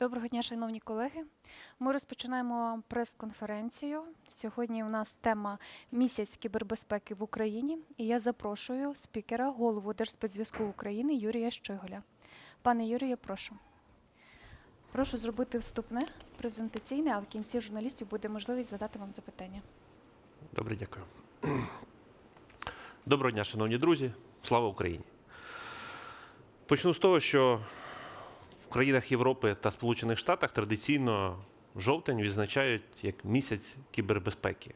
Доброго дня, шановні колеги. Ми розпочинаємо прес-конференцію. Сьогодні у нас тема місяць кібербезпеки в Україні. І я запрошую спікера, голову Держспецзв'язку України Юрія Щиголя. Пане Юрію, прошу. Прошу зробити вступне презентаційне, а в кінці журналістів буде можливість задати вам запитання. Добре, дякую. Доброго дня, шановні друзі. Слава Україні. Почну з того, що в країнах Європи та Сполучених Штатах традиційно жовтень відзначають як місяць кібербезпеки.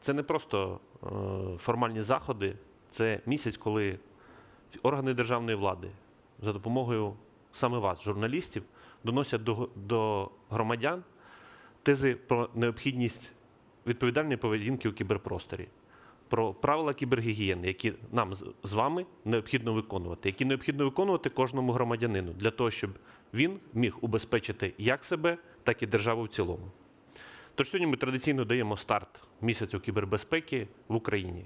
Це не просто е, формальні заходи, це місяць, коли органи державної влади за допомогою саме вас, журналістів, доносять до, до громадян тези про необхідність відповідальної поведінки у кіберпросторі, про правила кібергігієни, які нам з- з вами необхідно виконувати, які необхідно виконувати кожному громадянину для того, щоб він міг убезпечити як себе, так і державу в цілому. Тож сьогодні ми традиційно даємо старт місяцю кібербезпеки в Україні.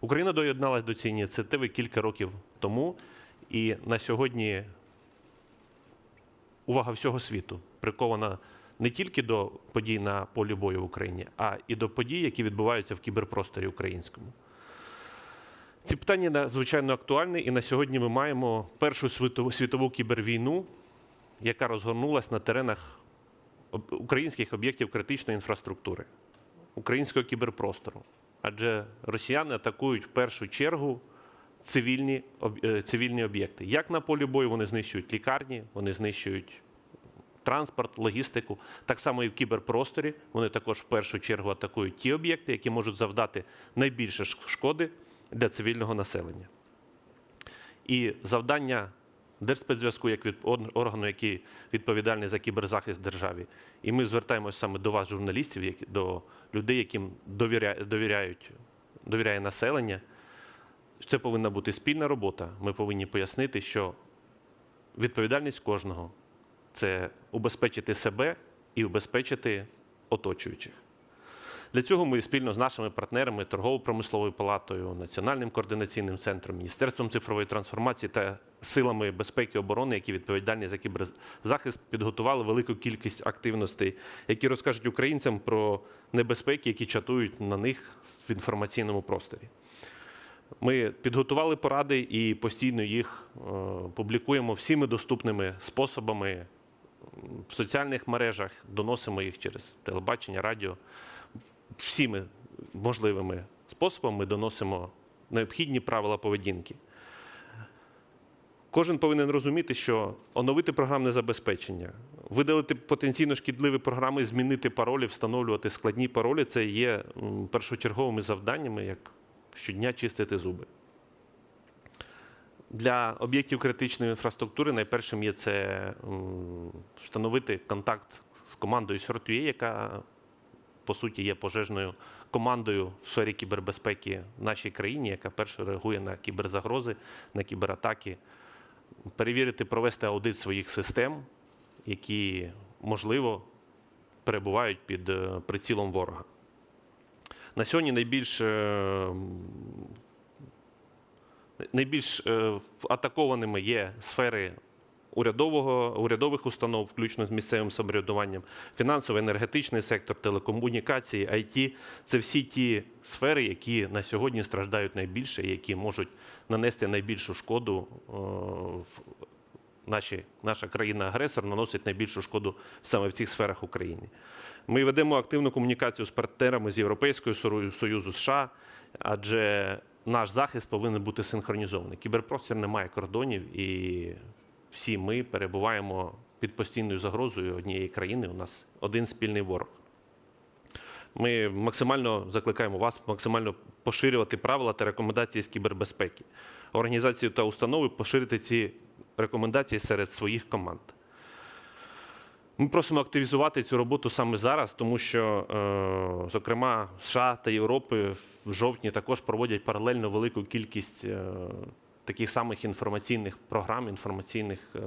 Україна доєдналась до цієї ініціативи кілька років тому, і на сьогодні увага всього світу прикована не тільки до подій на полі бою в Україні, а і до подій, які відбуваються в кіберпросторі українському. Ці питання надзвичайно актуальні, і на сьогодні ми маємо першу світову кібервійну, яка розгорнулась на теренах українських об'єктів критичної інфраструктури, українського кіберпростору. Адже росіяни атакують в першу чергу цивільні, е, цивільні об'єкти. Як на полі бою вони знищують лікарні, вони знищують транспорт, логістику. Так само і в кіберпросторі вони також в першу чергу атакують ті об'єкти, які можуть завдати найбільше шкоди для цивільного населення. І завдання Держспецзв'язку як від органу, який відповідальний за кіберзахист державі. І ми звертаємося саме до вас, журналістів, до людей, яким довіря- довіряють, довіряє населення. Це повинна бути спільна робота. Ми повинні пояснити, що відповідальність кожного це убезпечити себе і убезпечити оточуючих. Для цього ми спільно з нашими партнерами, торгово-промисловою палатою, Національним координаційним центром, Міністерством цифрової трансформації та силами безпеки і оборони, які відповідальні за кіберзахист, підготували велику кількість активностей, які розкажуть українцям про небезпеки, які чатують на них в інформаційному просторі. Ми підготували поради і постійно їх е, публікуємо всіми доступними способами в соціальних мережах, доносимо їх через телебачення, радіо. Всіми можливими способами ми доносимо необхідні правила поведінки. Кожен повинен розуміти, що оновити програмне забезпечення, видалити потенційно шкідливі програми, змінити паролі, встановлювати складні паролі це є першочерговими завданнями, як щодня чистити зуби. Для об'єктів критичної інфраструктури найпершим є це встановити контакт з командою SORTUA, яка по суті є пожежною командою в сфері кібербезпеки в нашій країні, яка перша реагує на кіберзагрози, на кібератаки, перевірити, провести аудит своїх систем, які можливо перебувають під е, прицілом ворога. На сьогодні найбільш, е, найбільш е, атакованими є сфери урядового, урядових установ, включно з місцевим самоврядуванням, фінансово-енергетичний сектор, телекомунікації, IT – це всі ті сфери, які на сьогодні страждають найбільше, які можуть нанести найбільшу шкоду. е, в Наші, наша країна-агресор наносить найбільшу шкоду саме в цих сферах Україні. Ми ведемо активну комунікацію з партнерами з Європейського Союзу США, адже наш захист повинен бути синхронізований. Кіберпростір не має кордонів, і всі ми перебуваємо під постійною загрозою однієї країни. У нас один спільний ворог. Ми максимально закликаємо вас максимально поширювати правила та рекомендації з кібербезпеки. Організації та установи поширити ці рекомендації серед своїх команд. Ми просимо активізувати цю роботу саме зараз, тому що, е, зокрема, США та Європи в жовтні також проводять паралельно велику кількість е, таких самих інформаційних програм, інформаційних е,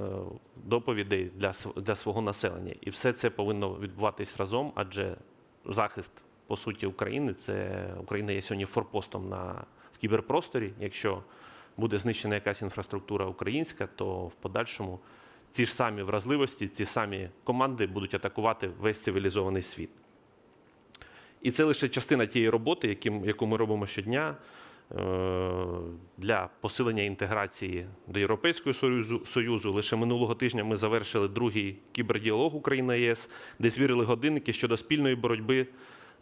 доповідей для, для свого населення. І все це повинно відбуватись разом, адже захист, по суті, України це Україна є сьогодні форпостом на, в кіберпросторі. Якщо буде знищена якась інфраструктура українська, то в подальшому ці ж самі вразливості, ці самі команди будуть атакувати весь цивілізований світ. І це лише частина тієї роботи, яким- яку ми робимо щодня для посилення інтеграції до Європейського Союзу. Союзу. Лише минулого тижня ми завершили другий кібердіалог Україна ЄС, де звірили годинники щодо спільної боротьби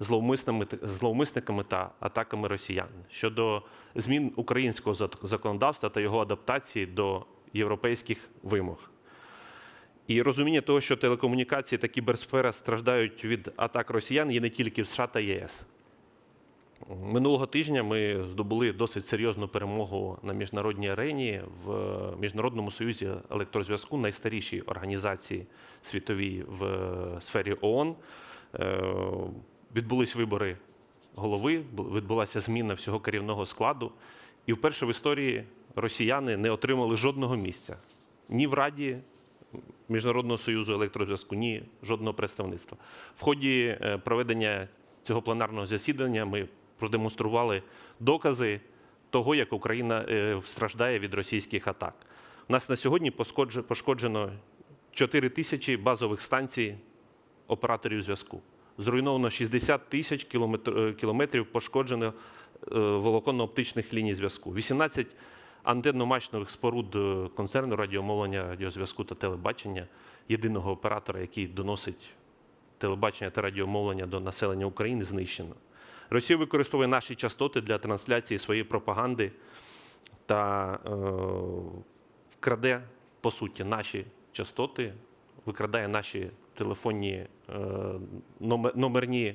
зловмисними- зловмисниками та атаками росіян, щодо змін українського законодавства та його адаптації до європейських вимог. І розуміння того, що телекомунікації та кіберсфера страждають від атак росіян, є не тільки в США та ЄС. Минулого тижня ми здобули досить серйозну перемогу на міжнародній арені в Міжнародному союзі електрозв'язку, найстарішій організації світовій в сфері ООН. Е, Відбулись вибори голови, відбулася зміна всього керівного складу. І вперше в історії росіяни не отримали жодного місця ні в Раді Міжнародного союзу електрозв'язку, ні жодного представництва. В ході е, проведення цього пленарного засідання ми продемонстрували докази того, як Україна е, страждає від російських атак. У нас на сьогодні пошкоджено 4 тисячі базових станцій операторів зв'язку. Зруйновано 60 тисяч е, кілометрів пошкоджено е, волоконно-оптичних ліній зв'язку. 18 антенно-мачтових споруд концерну радіомовлення, радіозв'язку та телебачення, єдиного оператора, який доносить телебачення та радіомовлення до населення України, знищено. Росія використовує наші частоти для трансляції своєї пропаганди та е, краде, по суті, наші частоти, викрадає наші телефонні е, номер- номерні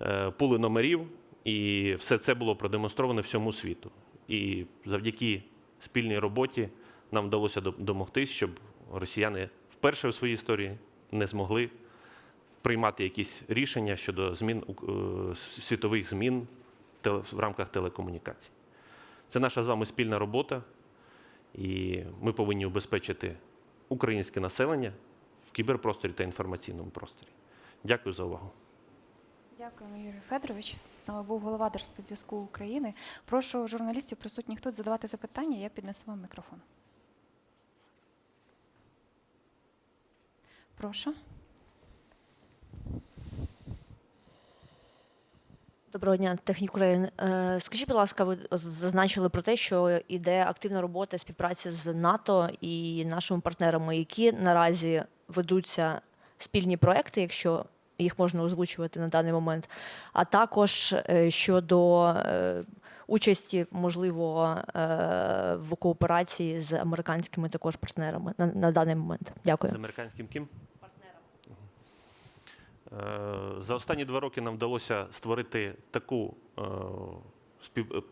е, пули номерів, і все це було продемонстровано всьому світу. І завдяки спільній роботі нам вдалося до- домогтись, щоб росіяни вперше в своїй історії не змогли приймати якісь рішення щодо змін е, світових змін в рамках телекомунікацій. Це наша з вами спільна робота, і ми повинні убезпечити українське населення в кіберпросторі та інформаційному просторі. Дякую за увагу. Дякуємо, Юрій Федорович. З нами був голова Держспецзв'язку України. Прошу журналістів, присутніх тут, задавати запитання. Я піднесу вам мікрофон. Прошу. Доброго дня, Технік України. Е, Скажіть, будь ласка, ви зазначили про те, що йде активна робота співпраці з НАТО і нашими партнерами, які наразі ведуться спільні проекти, якщо їх можна озвучувати на даний момент, а також е, щодо е, участі, можливо, в кооперації з американськими також партнерами на, на даний момент. Дякую. З американським ким? Е, За останні два роки нам вдалося створити таку е,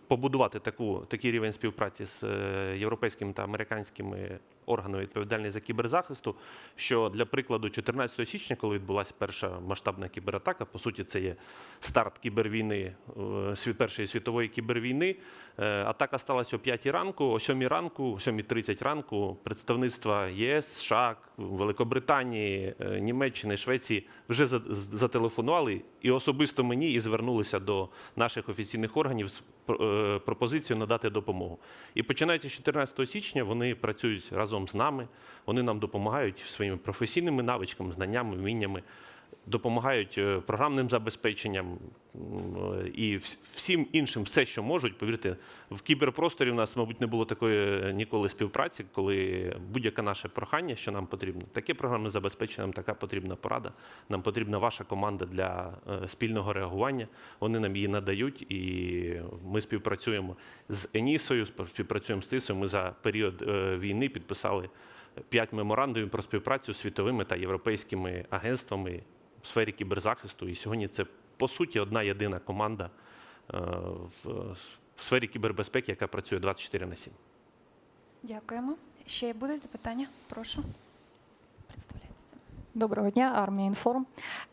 побудувати таку, такий рівень співпраці з е, європейськими та американськими органами відповідальні за кіберзахисту. Що для прикладу, 14 січня, коли відбулася перша масштабна кібератака, по суті, це є старт кібервійни, е, першої світової кібервійни. Е, Атака сталася о 5 ранку, о 7 ранку, о 7.30 ранку представництва ЄС, США, Великобританії, е, Німеччини, Швеції вже зателефонували і особисто мені і звернулися до наших офіційних органів з е, пропозицією надати допомогу. І починаючи з 14 січня вони працюють разом з нами, вони нам допомагають своїми професійними навичками, знаннями, вміннями допомагають е, програмним забезпеченням е, і всім іншим, все, що можуть. Повірте, в кіберпросторі у нас, мабуть, не було такої е, ніколи співпраці, коли будь-яке наше прохання, що нам потрібно, таке програмне забезпечення, нам така потрібна порада, нам потрібна ваша команда для спільного реагування. Вони нам її надають, і ми співпрацюємо з Енісою, співпрацюємо з ТИСою. Ми за період війни підписали п'ять меморандумів про співпрацю з світовими та європейськими агентствами в сфері кіберзахисту. І сьогодні це по суті одна єдина команда е, в сфері кібербезпеки, яка працює 24 на 7. Дякуємо. Ще будуть запитання? Прошу. Представляйтеся. Доброго дня, армія інформ.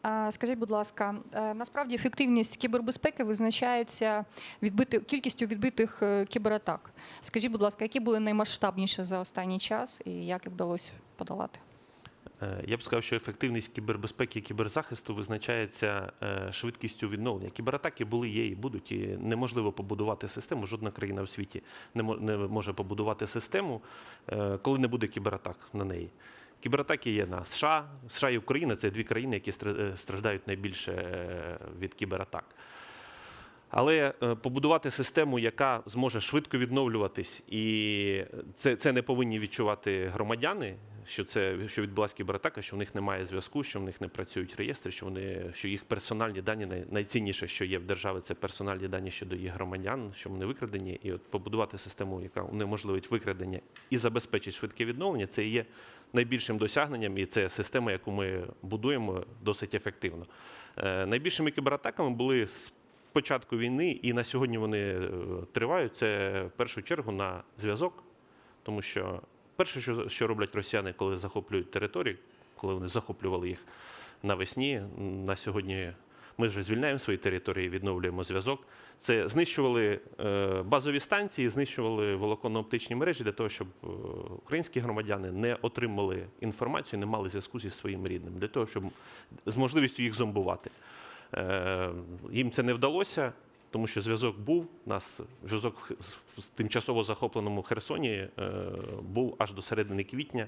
Е, Скажіть, будь ласка, е, насправді ефективність кібербезпеки визначається відбити кількістю відбитих кібератак. Скажіть, будь ласка, які були наймасштабніші за останній час і як їх вдалося подолати? Е, Я б сказав, що ефективність кібербезпеки і кіберзахисту визначається е, швидкістю відновлення. Кібератаки були, є і будуть. І неможливо побудувати систему. Жодна країна в світі не може побудувати систему, е, коли не буде кібератак на неї. Кібератаки є на США. США і Україна це дві країни, які стра- страждають найбільше від кібератак. Але побудувати систему, яка зможе швидко відновлюватись, і це, це не повинні відчувати громадяни, що це що відбулася кібератака, що в них немає зв'язку, що в них не працюють реєстри, що вони що їх персональні дані найцінніше, що є в державі, це персональні дані щодо їх громадян, що вони викрадені. І от побудувати систему, яка унеможливить викрадення і забезпечить швидке відновлення, це є найбільшим досягненням, і це система, яку ми будуємо досить ефективно. Е, Найбільшими кібератаками були з початку війни, і на сьогодні вони е, тривають. Це в першу чергу на зв'язок, тому що перше, що, що роблять росіяни, коли захоплюють території, коли вони захоплювали їх навесні, на сьогодні ми вже звільняємо свої території, відновлюємо зв'язок. Це знищували е, базові станції, знищували волоконно-оптичні мережі для того, щоб е, українські громадяни не отримали інформацію, не мали зв'язку зі своїм рідним, для того, щоб з можливістю їх зомбувати. Е, Їм це не вдалося, тому що зв'язок був. Нас зв'язок в тимчасово захопленому Херсоні е, був аж до середини квітня.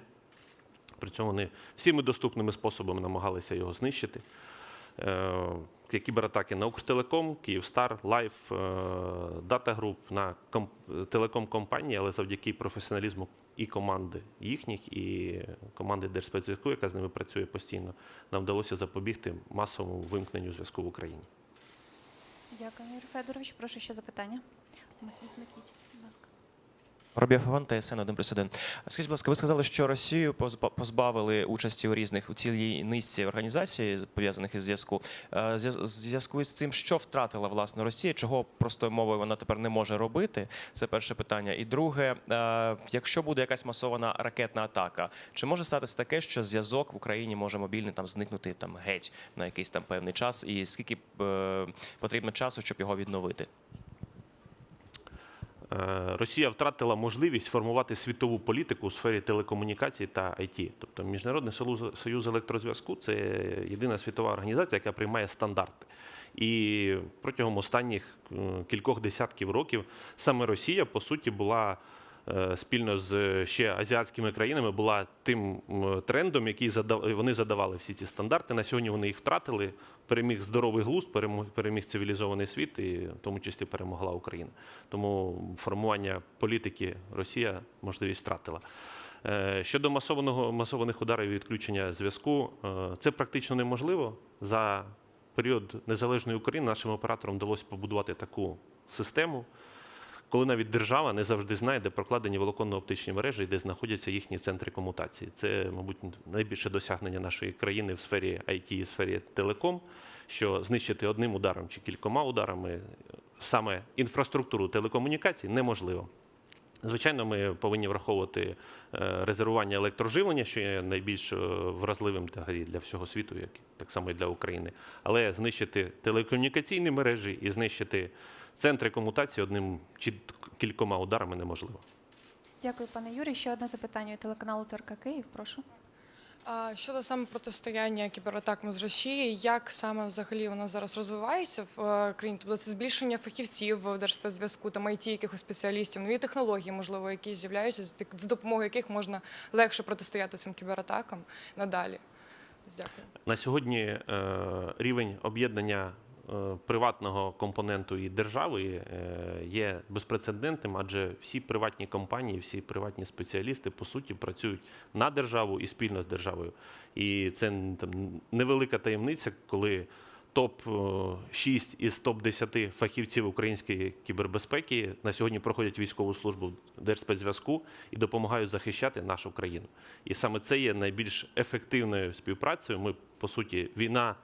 При цьому вони всіми доступними способами намагалися його знищити. Е, Кібератаки на Укртелеком, Київстар, Лайф, Дата Груп на ком- телеком-компанії, але завдяки професіоналізму і команди їхніх, і команди Держспецзв'язку, яка з ними працює постійно, нам вдалося запобігти масовому вимкненню зв'язку в Україні. Дякую, Юрій Федорович. Прошу ще запитання. Микіть, Микіть, Робів Іван, ТСН 1 плюс 1. Скажіть, будь ласка, ви сказали, що Росію позба- позбавили участі у різних у цілій низці організацій, пов'язаних із зв'язку. Е, зв'яз- Зв'язку із цим, що втратила власне Росія, чого простою мовою вона тепер не може робити? Це перше питання. І друге, е, якщо буде якась масована ракетна атака, чи може статися таке, що зв'язок в Україні може мобільний там зникнути там геть на якийсь там певний час, і скільки е, потрібно часу, щоб його відновити? Е, Росія втратила можливість формувати світову політику у сфері телекомунікацій та IT. Тобто Міжнародний Союз- електрозв'язку це єдина світова організація, яка приймає стандарти. І протягом останніх е, кількох десятків років саме Росія, по суті, була спільно з ще азіатськими країнами, була тим трендом, який задав- вони задавали всі ці стандарти. На сьогодні вони їх втратили. Переміг здоровий глузд, переміг цивілізований світ, і в тому числі перемогла Україна. Тому формування політики Росія можливість втратила. Е, Щодо масованого масованих ударів і відключення зв'язку, е, це практично неможливо. За період незалежної України нашим операторам вдалося побудувати таку систему, коли навіть держава не завжди знає, де прокладені волоконно-оптичні мережі і де знаходяться їхні центри комутації. Це, мабуть, найбільше досягнення нашої країни в сфері IT і сфері телеком, що знищити одним ударом чи кількома ударами саме інфраструктуру телекомунікацій неможливо. Звичайно, ми повинні враховувати е, резервування електроживлення, що є найбільш е, вразливим для всього світу, як так само і для України. Але знищити телекомунікаційні мережі і знищити центри комутації одним чи кількома ударами неможливо. Дякую, пане Юрій. Ще одне запитання від телеканалу ТРК Київ. Прошу. Щодо саме протистояння кібератакам з Росії, як саме взагалі воно зараз розвивається в е, країні? Тобто це збільшення фахівців в Держспецзв'язку, там IT якихось спеціалістів, нові технології, можливо, які з'являються, з допомогою яких можна легше протистояти цим кібератакам надалі. Дякую. На сьогодні е, рівень об'єднання приватного компоненту і держави е, є безпрецедентним, адже всі приватні компанії, всі приватні спеціалісти по суті працюють на державу і спільно з державою. І це там невелика таємниця, коли топ 6 із топ 10 фахівців української кібербезпеки на сьогодні проходять військову службу в Держспецзв'язку і допомагають захищати нашу країну. І саме це є найбільш ефективною співпрацею. Ми, по суті, війна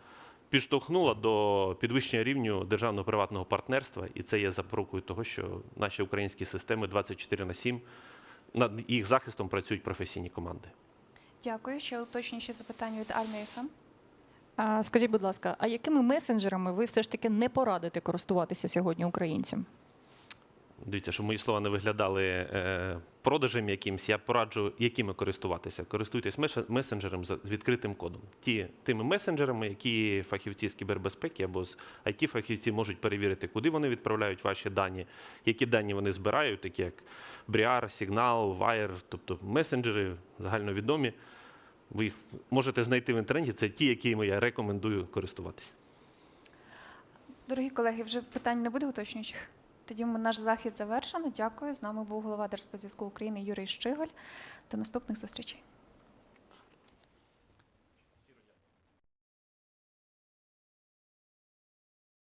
підштовхнула до підвищення рівню державно-приватного партнерства, і це є запорукою того, що наші українські системи 24 на 7 над їх захистом працюють професійні команди. Дякую. Ще уточнююче запитання від Альми Ефем. Скажіть, будь ласка, а якими месенджерами ви все ж таки не порадите користуватися сьогодні українцям? Дивіться, щоб мої слова не виглядали е, продажем якимсь, я пораджу, якими користуватися. Користуйтесь месенджером з відкритим кодом. Ті, тими месенджерами, які фахівці з кібербезпеки або з it фахівці можуть перевірити, куди вони відправляють ваші дані, які дані вони збирають, такі як Briar, Signal, Wire, тобто месенджери загальновідомі. Ви їх можете знайти в інтернеті. Це ті, якими я рекомендую користуватися. Дорогі колеги, вже питань не буде уточнюючих. Тоді наш захід завершено. Дякую. З нами був голова Держспецзв'язку України Юрій Щиголь. До наступних зустрічей.